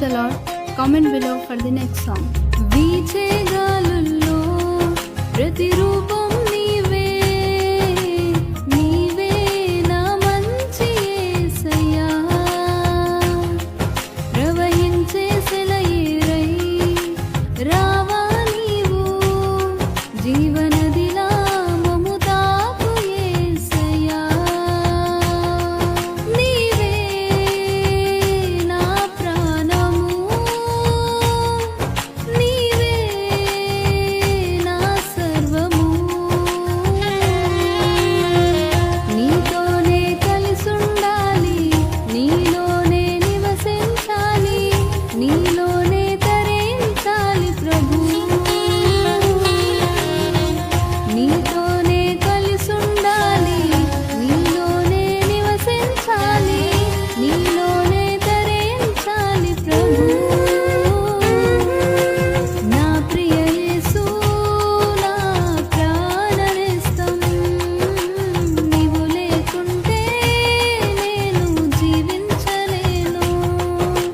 thanks a lot comment below for the next song వీచే గాలుల్లో ప్రతిరూపం జీవన